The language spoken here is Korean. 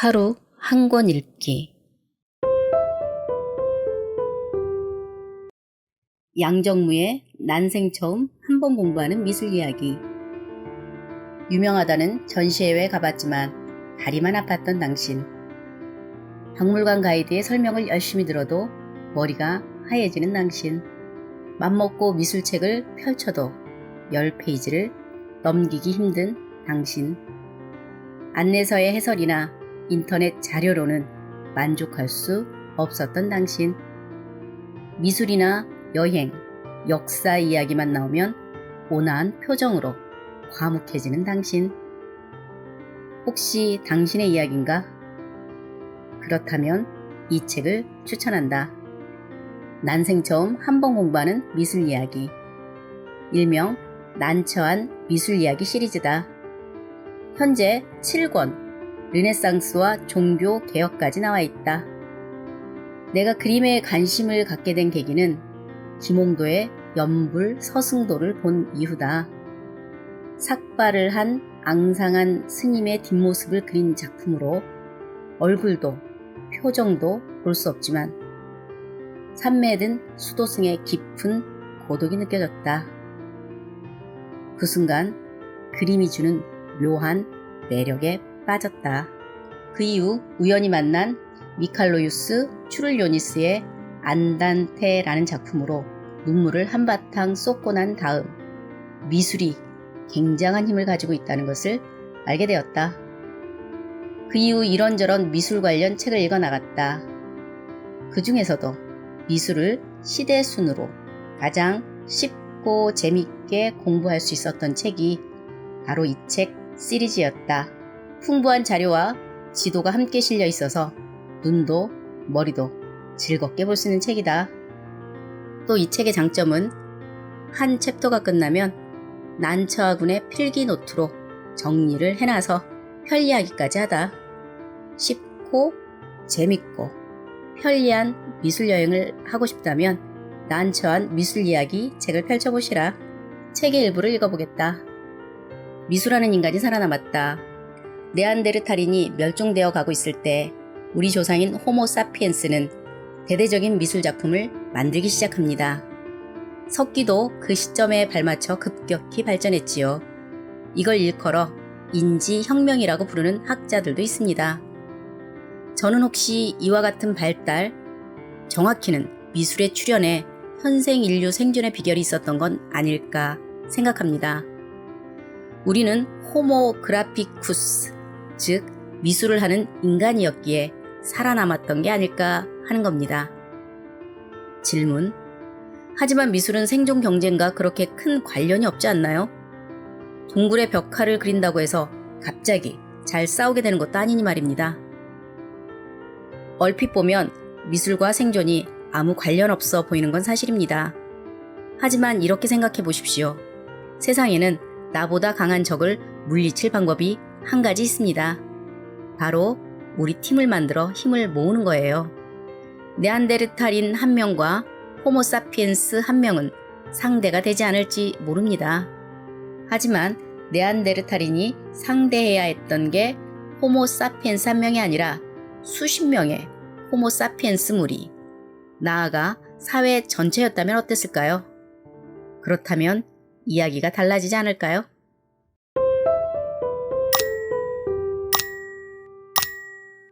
하루 한 권 읽기. 양정무의 난생 처음 한 번 공부하는 미술 이야기. 유명하다는 전시회에 가봤지만 다리만 아팠던 당신. 박물관 가이드의 설명을 열심히 들어도 머리가 하얘지는 당신. 맘먹고 미술책을 펼쳐도 10페이지를 넘기기 힘든 당신. 안내서의 해설이나 인터넷 자료로는 만족할 수 없었던 당신. 미술이나 여행, 역사 이야기만 나오면 온화한 표정으로 과묵해지는 당신. 혹시 당신의 이야기인가? 그렇다면 이 책을 추천한다. 난생 처음 한 번 공부하는 미술 이야기. 일명 난처한 미술 이야기 시리즈다. 현재 7권 르네상스와 종교 개혁까지 나와 있다. 내가 그림에 관심을 갖게 된 계기는 김홍도의 연불 서승도를 본 이후다. 삭발을 한 앙상한 스님의 뒷모습을 그린 작품으로 얼굴도 표정도 볼 수 없지만 산매에 든 수도승의 깊은 고독이 느껴졌다. 그 순간 그림이 주는 묘한 매력에 빠졌다. 그 이후 우연히 만난 미칼로유스 추를요니스의 안단테라는 작품으로 눈물을 한바탕 쏟고 난 다음 미술이 굉장한 힘을 가지고 있다는 것을 알게 되었다. 그 이후 이런저런 미술 관련 책을 읽어 나갔다. 그 중에서도 미술을 시대 순으로 가장 쉽고 재밌게 공부할 수 있었던 책이 바로 이 책 시리즈였다. 풍부한 자료와 지도가 함께 실려 있어서 눈도 머리도 즐겁게 볼 수 있는 책이다. 또 이 책의 장점은 한 챕터가 끝나면 난처하군의 필기 노트로 정리를 해놔서 편리하기까지 하다. 쉽고 재밌고 편리한 미술 여행을 하고 싶다면 난처한 미술 이야기 책을 펼쳐보시라. 책의 일부를 읽어보겠다. 미술하는 인간이 살아남았다. 네안데르탈인이 멸종되어 가고 있을 때 우리 조상인 호모 사피엔스는 대대적인 미술 작품을 만들기 시작합니다. 석기도 그 시점에 발맞춰 급격히 발전했지요. 이걸 일컬어 인지혁명이라고 부르는 학자들도 있습니다. 저는 혹시 이와 같은 발달, 정확히는 미술의 출현에 현생 인류 생존의 비결이 있었던 건 아닐까 생각합니다. 우리는 호모 그라피쿠스, 즉 미술을 하는 인간이었기에 살아남았던 게 아닐까 하는 겁니다. 질문. 하지만 미술은 생존 경쟁과 그렇게 큰 관련이 없지 않나요? 동굴의 벽화를 그린다고 해서 갑자기 잘 싸우게 되는 것도 아니니 말입니다. 얼핏 보면 미술과 생존이 아무 관련 없어 보이는 건 사실입니다. 하지만 이렇게 생각해 보십시오. 세상에는 나보다 강한 적을 물리칠 방법이 한 가지 있습니다. 바로 우리 팀을 만들어 힘을 모으는 거예요. 네안데르탈인 한 명과 호모사피엔스 한 명은 상대가 되지 않을지 모릅니다. 하지만 네안데르탈인이 상대해야 했던 게 호모사피엔스 한 명이 아니라 수십 명의 호모사피엔스 무리, 나아가 사회 전체였다면 어땠을까요? 그렇다면 이야기가 달라지지 않을까요?